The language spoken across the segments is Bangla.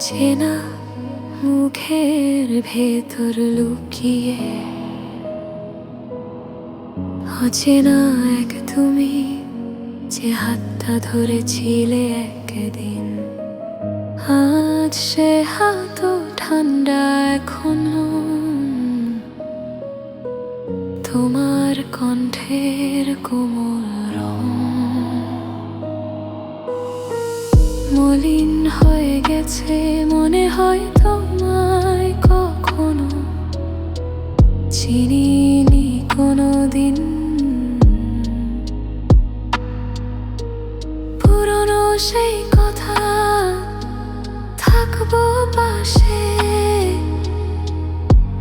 চেনা মুখের ভেতর লুকিয়ে। অচেনা এক তুমি যে হাতটা ধরেছিলে একদিন। আজ সে হাত ঠান্ডা এখনও। তোমার কণ্ঠের কোমল রং। মলিন হয়ে গেছে মনে হয় তোমায় কখনো। চিনিনি কোনো দিন পুরনো সেই কথা থাকব পাশে।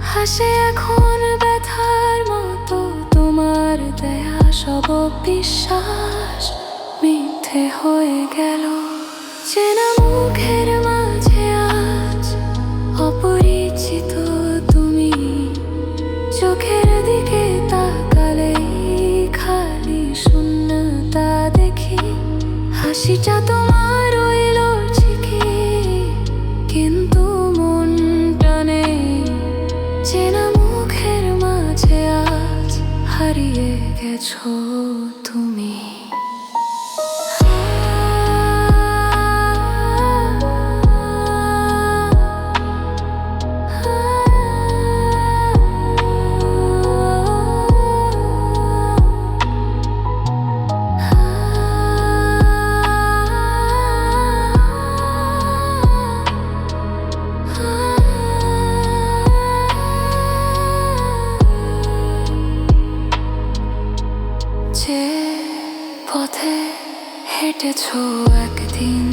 হাসে এখন ব্যথার মতো তোমার দেয়া সব বিশ্বাস মিথ্যে হয়ে গেল। চেনা চোখের দিকে তাকালেই খালি শূন্যতা দেখি। হাসিটা তোমার রইল ঠিকই কিন্তু মনটা নেই চেনা মুখের মাঝে আজ হারিয়ে গেছো তুমি। হেঁটেছো একদিন?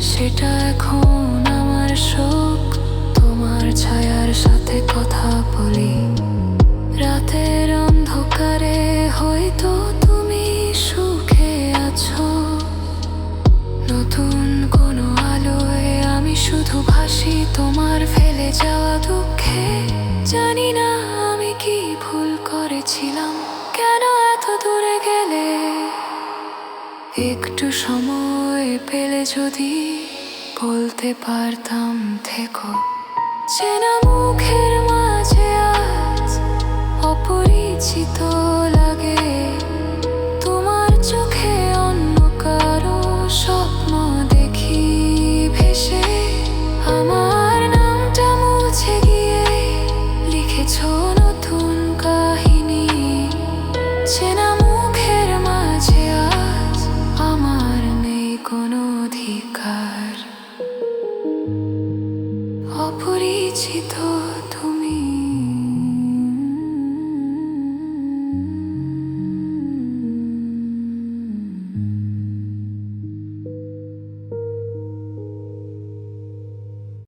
সেটা এখন আমার শোক, তোমার ছায়ার সাথে কথা বলি। রাতের অন্ধকারে হয়তো তুমি সুখে আছো। নতুন কোনো আলোয় আমি শুধু ভাসি, তোমার ফেলে যাওয়া দুঃখে। একটু সময় পেলে যদি বলতে পারতাম থেকো। চেনা মুখের মাঝে আজ অপরিচিত কোনো অধিকার অপরিচিত